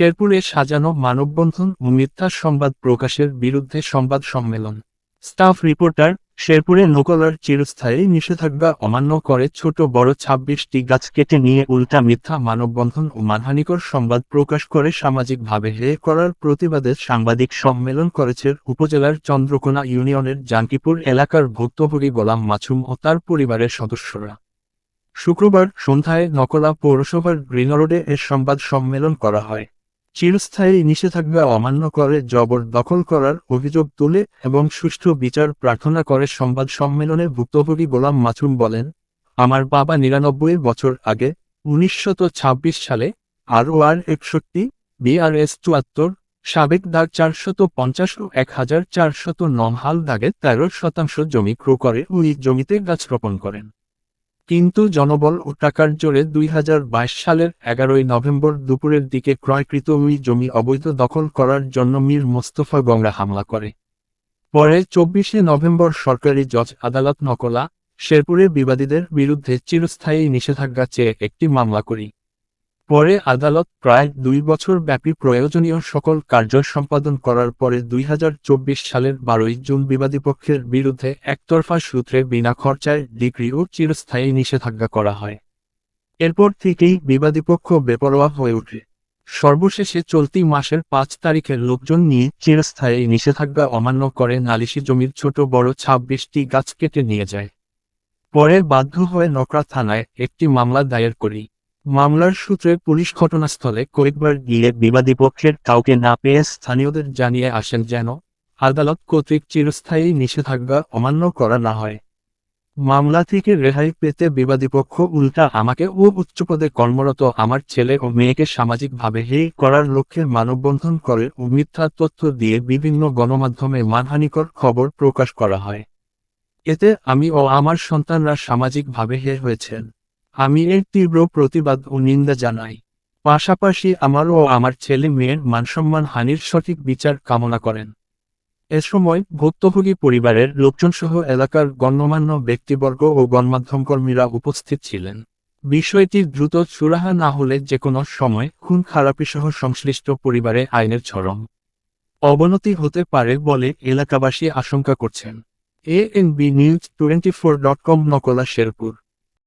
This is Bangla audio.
শেরপুরে সাজানো মানববন্ধন ও মিথ্যা সংবাদ প্রকাশের বিরুদ্ধে সংবাদ সম্মেলন। স্টাফ রিপোর্টার, শেরপুরে নকলার চিরস্থায়ী নিষেধাজ্ঞা অমান্য করে ছোট বড় ছাব্বিশটি গাছ কেটে নিয়ে উল্টা মিথ্যা মানববন্ধন ও মানহানিকর সংবাদ প্রকাশ করে সামাজিকভাবে হে করার প্রতিবাদে সাংবাদিক সম্মেলন করেছে উপজেলার চন্দ্রকোনা ইউনিয়নের জাঙ্কিপুর এলাকার ভুক্তভোগী গোলাম মাছুম ও তার পরিবারের সদস্যরা। শুক্রবার সন্ধ্যায় নকলা পৌরসভার গ্রিন রোডে এ সংবাদ সম্মেলন করা হয়। চিরস্থায়ী নিষেধাজ্ঞা অমান্য করে জবর দখল করার অভিযোগ তুলে এবং সুষ্ঠু বিচার প্রার্থনা করে সংবাদ সম্মেলনে ভুক্তভোগী গোলাম মাছুম বলেন, আমার বাবা নিরানব্বই বছর আগে উনিশশত সালে আর ও আর একষট্টি বিআরএস চুয়াত্তর, সাবেক দাগ চারশত পঞ্চাশ ও এক হাজার চারশত নম হাল দাগে তেরো শতাংশ জমি ক্রো করে ওই জমিতে গাছ রোপণ করেন। কিন্তু জনবল ও টাকার জোরে দুই হাজার বাইশ সালের এগারোই নভেম্বর দুপুরের দিকে ক্রয়কৃত ওই জমি অবৈধ দখল করার জন্য মীর মোস্তফা গঙ্গা হামলা করে। পরে চব্বিশে নভেম্বর সরকারি জজ আদালত নকলা, শেরপুরে বিবাদীদের বিরুদ্ধে চিরস্থায়ী নিষেধাজ্ঞা চেয়ে একটি মামলা করি। পরে আদালত প্রায় দুই বছর ব্যাপী প্রয়োজনীয় সকল কার্য সম্পাদন করার পরে দুই হাজার চব্বিশ সালের বারোই জুন বিবাদী পক্ষের বিরুদ্ধে একতরফা সূত্রে বিনা খরচায় ডিগ্রি ও চিরস্থায়ী নিষেধাজ্ঞা করা হয়। এরপর থেকেই বিবাদী পক্ষ বেপরোয়া হয়ে ওঠে। সর্বশেষে চলতি মাসের পাঁচ তারিখে লোকজন নিয়ে চিরস্থায়ী নিষেধাজ্ঞা অমান্য করে নালিশি জমির ছোট বড় ছাব্বিশটি গাছ কেটে নিয়ে যায়। পরে বাধ্য হয়ে নকরা থানায় একটি মামলা দায়ের করি। মামলার সূত্রে পুলিশ ঘটনাস্থলে কয়েকবার গিয়ে বিবাদী পক্ষের কাউকে না পেয়ে স্থানীয়দের জানিয়ে আসেন যেন আদালত কর্তৃক চিরস্থায়ী নিষেধাজ্ঞা অমান্য করা না হয়। মামলা থেকে রেহাই পেতে বিবাদী পক্ষ উল্টা আমাকে ও উচ্চপদে কর্মরত আমার ছেলে ও মেয়েকে সামাজিকভাবে হে করার লক্ষ্যে মানববন্ধন করে ও মিথ্যা তথ্য দিয়ে বিভিন্ন গণমাধ্যমে মানহানিকর খবর প্রকাশ করা হয়। এতে আমি ও আমার সন্তানরা সামাজিকভাবে হে হয়েছেন। আমি এর তীব্র প্রতিবাদ ও নিন্দা জানাই। পাশাপাশি আমার ও আমার ছেলে মেয়ের মানসম্মান হানির সঠিক বিচার কামনা করেন। এ সময় ভুক্তভোগী পরিবারের লোকজনসহ এলাকার গণ্যমান্য ব্যক্তিবর্গ ও গণমাধ্যম কর্মীরা উপস্থিত ছিলেন। বিষয়টি দ্রুত সুরাহা না হলে যে কোনো সময় খুন খারাপিসহ সংশ্লিষ্ট পরিবারে আইনের চরম অবনতি হতে পারে বলে এলাকাবাসী আশঙ্কা করছেন। A N B news twenty four dot com Nakla Sherpur.